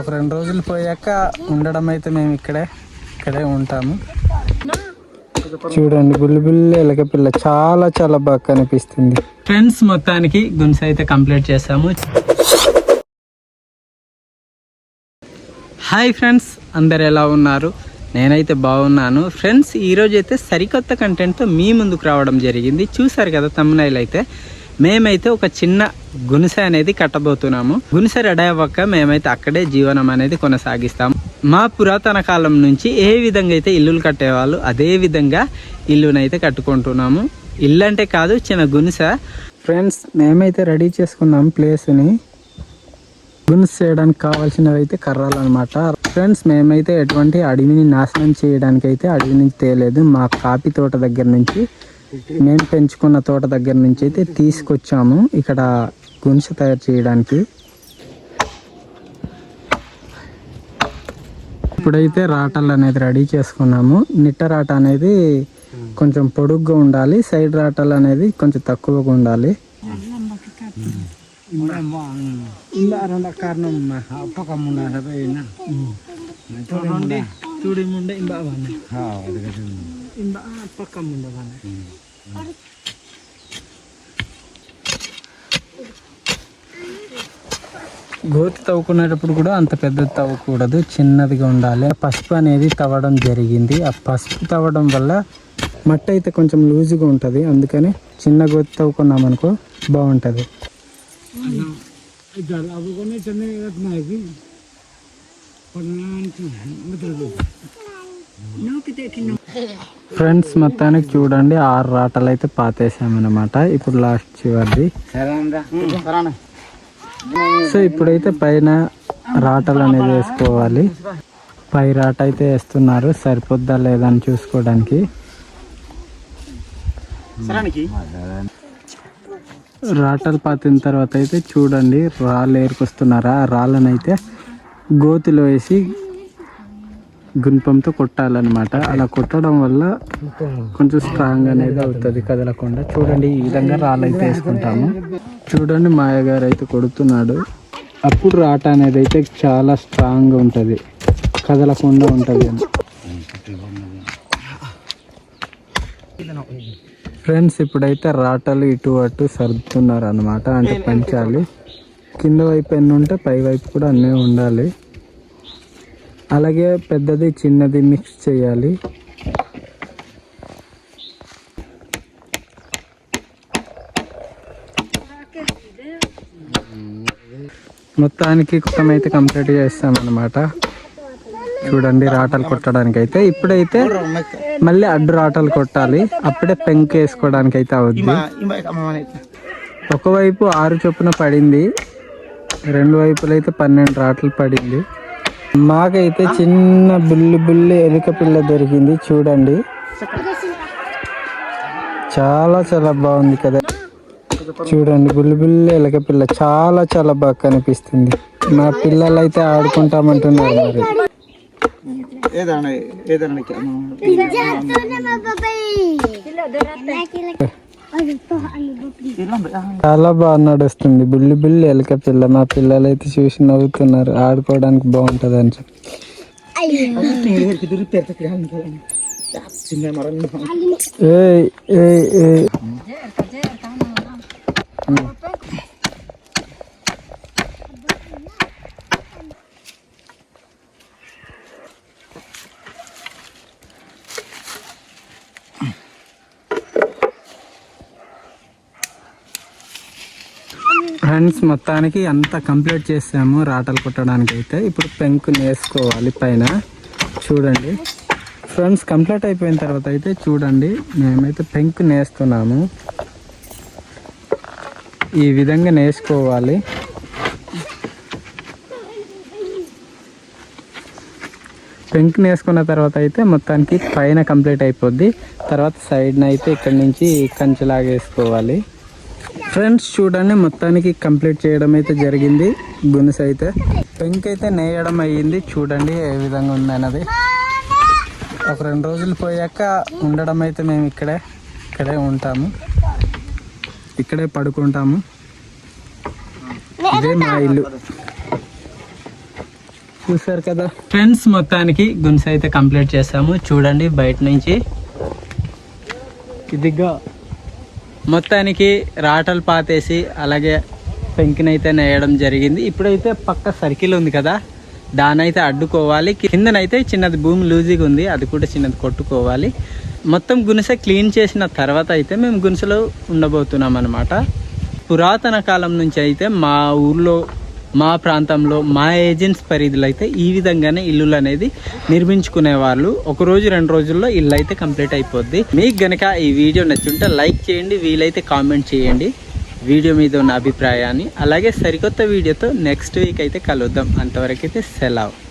ఒక రెండు రోజులు పోయాక ఉండడం అయితే మేము ఇక్కడే ఇక్కడే ఉంటాము. చూడండి బుల్లి బుల్లి ఎలక పిల్ల చాలా చాలా బాగా కనిపిస్తుంది. ఫ్రెండ్స్ మొత్తానికి గున్స్ అయితే కంప్లీట్ చేసాము. హాయ్ ఫ్రెండ్స్ అందరు ఎలా ఉన్నారు? నేనైతే బాగున్నాను. ఫ్రెండ్స్ ఈరోజు అయితే సరికొత్త కంటెంట్తో మీ ముందుకు రావడం జరిగింది. చూసారు కదా తమ్మునైలు అయితే. మేమైతే ఒక చిన్న గునిస అనేది కట్టబోతున్నాము. గునిస రెడీ అవ్వక మేమైతే అక్కడే జీవనం అనేది కొనసాగిస్తాము. మా పురాతన కాలం నుంచి ఏ విధంగా అయితే ఇల్లులు కట్టేవాళ్ళు అదే విధంగా ఇల్లునైతే కట్టుకుంటున్నాము. ఇల్లు అంటే కాదు చిన్న గునిస. ఫ్రెండ్స్ మేమైతే రెడీ చేసుకున్నాం ప్లేస్ని. గున్స్ చేయడానికి కావాల్సినవి అయితే కర్రలు అనమాట ఫ్రెండ్స్ మేమైతే ఎటువంటి అడవిని నాశనం చేయడానికి అయితే అడవి నుంచి తేలేదు. మా కాపీ తోట దగ్గర నుంచి మేము పెంచుకున్న తోట దగ్గర నుంచి అయితే తీసుకొచ్చాము. ఇక్కడ గున్స్ తయారు చేయడానికి. ఇప్పుడైతే రాటలు అనేది రెడీ చేసుకున్నాము. నిట్ట రాట అనేది కొంచెం పొడుగ్గా ఉండాలి. సైడ్ రాటలు అనేది కొంచెం తక్కువగా ఉండాలి. కారణం గోతి తవ్వుకునేటప్పుడు కూడా అంత పెద్దది తవ్వకూడదు చిన్నదిగా ఉండాలి. పసుపు అనేది తవ్వడం జరిగింది. ఆ పసుపు తవ్వడం వల్ల మట్టి అయితే కొంచెం లూజుగా ఉంటుంది. అందుకని చిన్న గోతి తవ్వుకున్నాం అనుకో బాగుంటుంది ఫ్రెండ్స్ మొత్తానికి చూడండి ఆరు రాటలు అయితే పాతేసామన్నమాట. ఇప్పుడు లాస్ట్ చివరిది. సో ఇప్పుడైతే పైన రాటలు అనేది వేసుకోవాలి. పై రాట అయితే వేస్తున్నారు. సరిపోద్దా లేదా అని చూసుకోవడానికి. రాటలు పాతిన తర్వాత అయితే చూడండి రాళ్ళు ఏరుకొస్తున్నారా? ఆ రాళ్ళని అయితే గోతిలో వేసి గుణపంతో కొట్టాలన్నమాట. అలా కొట్టడం వల్ల కొంచెం స్ట్రాంగ్ అనేది అవుతుంది కదలకుండా. చూడండి ఈ విధంగా రాళ్ళు అయితే వేసుకుంటాము. చూడండి మాయ గారు అయితే కొడుతున్నాడు. అప్పుడు రాట అనేది అయితే చాలా స్ట్రాంగ్ ఉంటుంది. కదలకుండా ఉంటుంది అని. ఫ్రెండ్స్ ఇప్పుడైతే రాటలు ఇటు అటు సర్దుతున్నారు అనమాట అంటే పంచాలి. కింద వైపు ఎన్ని ఉంటే పై వైపు కూడా అన్నీ ఉండాలి. అలాగే పెద్దది చిన్నది మిక్స్ చేయాలి. మొత్తానికి అయితే కంప్లీట్ చేస్తాం అనమాట చూడండి రాటలు కొట్టడానికి అయితే ఇప్పుడైతే మళ్ళీ అడ్డు రాటలు కొట్టాలి. అప్పుడే పెంకు వేసుకోవడానికి అయితే అవుద్ది ఒకవైపు ఆరు చొప్పున పడింది. రెండు వైపులు అయితే పన్నెండు రాటలు పడింది. మాకైతే చిన్న బుల్లి బుల్లి ఎలుక పిల్ల దొరికింది చూడండి. చాలా చాలా బాగుంది కదా. చూడండి బుల్లి బుల్లి ఎలుక పిల్ల చాలా చాలా బాగా కనిపిస్తుంది. మా పిల్లలు అయితే ఆడుకుంటామంటున్నారు మరి. చాలా బాగా నడుస్తుంది. బుల్లి బుల్లి ఎలక పిల్ల. మా పిల్లలు అయితే చూసి నవ్వుతున్నారు. ఆడుకోవడానికి బాగుంటది అని చెప్పి ఫ్రెండ్స్ మొత్తానికి అంతా కంప్లీట్ చేసాము. రాటలు కుట్టడానికి అయితే ఇప్పుడు పెంకు నేసుకోవాలి పైన. చూడండి. ఫ్రెండ్స్ కంప్లీట్ అయిపోయిన తర్వాత అయితే చూడండి. మేమైతే పెంకు నేస్తున్నాము. ఈ విధంగా నేసుకోవాలి. పెంకు నేసుకున్న తర్వాత అయితే మొత్తానికి పైన కంప్లీట్ అయిపోద్ది. తర్వాత సైడ్న అయితే ఇక్కడ నుంచి కంచెలాగా వేసుకోవాలి ఫ్రెండ్స్ చూడండి మొత్తానికి కంప్లీట్ చేయడం అయితే జరిగింది. గునిస అయితే. పెంక్ అయితే నేయడం అయ్యింది. చూడండి ఏ విధంగా ఉంది అన్నది ఒక రెండు రోజులు పోయాక ఉండడం అయితే మేము ఇక్కడే ఇక్కడే ఉంటాము. ఇక్కడే పడుకుంటాము. ఇదే మా ఇల్లు. చూసారు కదా? ఫ్రెండ్స్ మొత్తానికి గున్స్ అయితే కంప్లీట్ చేసాము. చూడండి బయట నుంచి. ఇదిగా. మొత్తానికి రాటలు పాతేసి అలాగే పెంకినైతే నేయడం జరిగింది. ఇప్పుడైతే పక్క సర్కిల్ ఉంది కదా దానైతే అడ్డుకోవాలి. కిందనైతే చిన్నది భూమి లూజీగా ఉంది అది కూడా చిన్నది కొట్టుకోవాలి. మొత్తం గునిసె క్లీన్ చేసిన తర్వాత అయితే మేము గునిసెలో ఉండబోతున్నాం అనమాట పురాతన కాలం నుంచి అయితే మా ఊర్లో మా ప్రాంతంలో మా ఏజెంట్స్ పరిధిలో అయితే ఈ విధంగానే ఇల్లులు అనేది నిర్మించుకునే వాళ్ళు ఒక రోజు రెండు రోజుల్లో ఇల్లు అయితే కంప్లీట్ అయిపోద్ది. మీకు గనక ఈ వీడియో నచ్చుంటే లైక్ చేయండి వీలైతే కామెంట్ చేయండి. వీడియో మీద ఉన్న అభిప్రాయాన్ని అలాగే సరికొత్త వీడియోతో నెక్స్ట్ వీక్ అయితే కలుద్దాం. అంతవరకు అయితే సెలవు.